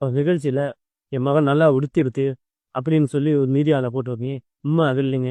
ஒரு நிகழ்ச்சியில் என் மகன் நல்லா உடுத்திருத்து அப்படின்னு சொல்லி ஒரு மீடியாவில் போட்டு வந்தீங்க உண்மை அது இல்லைங்க.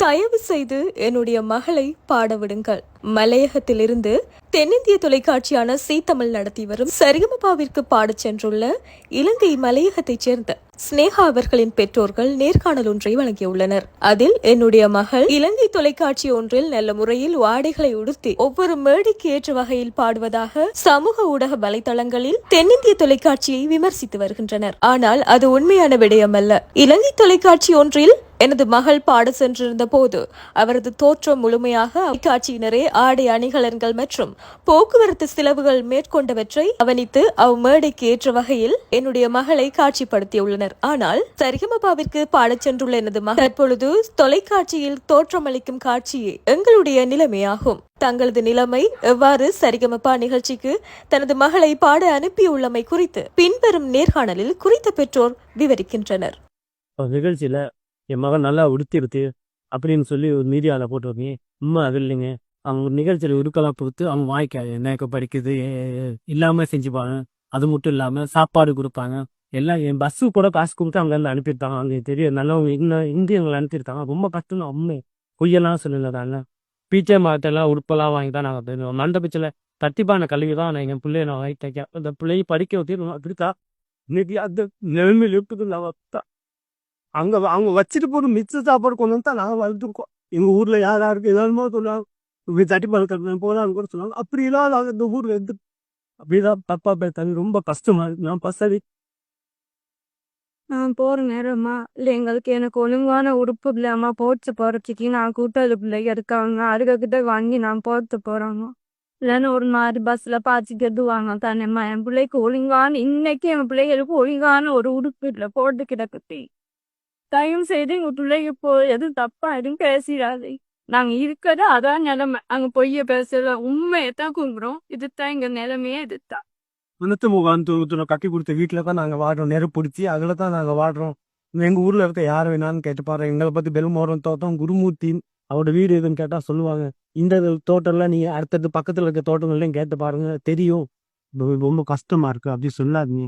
தயவு செய்து என்னுடைய மகளை பாட விடுங்கள். மலையகத்திலிருந்து தென்னிந்திய தொலைக்காட்சியான சீ தமிழ் நடத்தி வரும் சரிகமபாவிற்கு பாடச் சென்றுள்ள இலங்கை மலையகத்தைச் சேர்ந்த ஸ்னேகா அவர்களின் பெற்றோர்கள் நேர்காணல் ஒன்றை வழங்கியுள்ளனர். அதில் என்னுடைய மகள் இலங்கை தொலைக்காட்சி ஒன்றில் நல்ல முறையில் வாடைகளை உடுத்தி ஒவ்வொரு மேடைக்கு ஏற்ற வகையில் பாடுவதாக சமூக ஊடக வலைதளங்களில் தென்னிந்திய தொலைக்காட்சியை விமர்சித்து வருகின்றனர். ஆனால் அது உண்மையான விடயமல்ல. இலங்கை தொலைக்காட்சி ஒன்றில் எனது மகள் பாட சென்றிருந்த போது அவரது தோற்றம் முழுமையாக தொலைக்காட்சியினரே ஆடை அணிகலன்கள் மற்றும் போக்குவரத்து செலவுகள் மேற்கொண்டவற்றை கவனித்து அவ் மேடைக்கு ஏற்ற வகையில் என்னுடைய மகளை காட்சிப்படுத்தியுள்ளனர். ஆனால் சரிகமபாவிற்கு பாடச் சென்றுள்ள எனது மகள் தற்பொழுது தொலைக்காட்சியில் தோற்றமளிக்கும் காட்சியே எங்களுடைய நிலைமையாகும். தங்களது நிலைமை எவ்வாறு சரிகமபா நிகழ்ச்சிக்கு தனது மகளை பாட அனுப்பியுள்ளமை குறித்து பின்வரும் நேர்காணலில் குறித்த பெற்றோர் விவரிக்கின்றனர். நிகழ்ச்சியில என் மகன் நல்லா உடுத்திருத்து அப்படின்னு சொல்லி ஒரு மீடியாவில் போட்டு வந்தீங்க உண்மை அது இல்லைங்க. அவங்க ஒரு நிகழ்ச்சியில் உருக்கெல்லாம் பொறுத்து அவங்க வாய்க்க என்ன படிக்குது இல்லாமல் செஞ்சுப்பாங்க. அது மட்டும் இல்லாமல் சாப்பாடு கொடுப்பாங்க. எல்லாம் என் பஸ்ஸு கூட காசு கொடுத்து அங்கேருந்து அனுப்பியிருக்காங்க. அங்கே தெரியும் நல்லவங்க இன்னும் இந்தியவங்களை அனுப்பியிருக்காங்க. ரொம்ப கஷ்டம் உண்மை. பொய்யெல்லாம் சொல்லல தானே பீச்சை மரத்தெல்லாம் உடுப்பெல்லாம் வாங்கி தான் நாங்கள் தெரியும் மண்டபத்தில் தட்டிப்பான கல்வி தான் நான் எங்கள் பிள்ளைய நான் வாங்கி தைக்க அந்த பிள்ளையை படிக்க வச்சு அப்படித்தா இன்னைக்கு அந்த நிலைமையில் இருக்குது. நான் அங்கே அவங்க வச்சுட்டு போகிற மிச்ச சாப்பாடு கொண்டு வந்து தான் நாங்கள் வளர்த்துருக்கோம் எங்கள் ஊரில் யார் யாருக்கு ஏதாவது சொல்லுவாங்க. தட்டி பழக்கிறது கட்டுறேன் போகலான்னு கூட சொல்லுவாங்க அப்படி இல்லாத நாங்கள் இந்த ஊரில் இருந்து அப்படிதான் தப்பா பேசுறாங்க ரொம்ப கஷ்டமா இருக்கு. நான் பசதி நான் போற நேரமா? இல்ல எங்களுக்கு எனக்கு ஒழுங்கான உடுப்பு இல்லாம போட்டு போறதுக்கு. நான் கூட்டாளி பிள்ளைங்க இருக்காங்க. அதுகிட்ட வாங்கி நான் போட்டு போறாங்க. இல்லைன்னு ஒரு மாதிரி பஸ்ல பாய்ச்சிக்கிறது வாங்க தானேம்மா? என் பிள்ளைக்கு ஒழுங்கான இன்னைக்கு என் பிள்ளைகளுக்கு ஒழுங்கான ஒரு உடுப்பு இல்லை. போட்டு கிடக்குது தயவு செய்து எங்க பிள்ளைங்க போ எதுவும் தப்பா எதுவும் பேசிடாதே. நாங்க இருக்கிறது அதான் நிலைமை. அங்க பொய்ய பேசல உண்மையை தான் குங்குறோம் இதுதான் எங்க நிலைமையே இதுதான். மனத்து முகாம் கட்டி கொடுத்த வீட்டில் தான் நாங்கள் வாடுறோம். நெருப்பு பிடிச்சி அதில் தான் நாங்கள் வாடுறோம். எங்கள் ஊரில் இருக்க யார் வேணான்னு கேட்டு பாரு எங்களை பற்றி பெருமோரம் தோட்டம் குருமூர்த்தி அவரோட வீடு எதுன்னு கேட்டால் சொல்லுவாங்க. இந்த தோட்டம்லாம் நீங்கள் அடுத்தடுத்து பக்கத்தில் இருக்க தோட்டங்கள்லையும் கேட்டு பாருங்க. தெரியும். ரொம்ப- ரொம்ப கஷ்டமா இருக்கு. அப்படி சொல்லாதீங்க.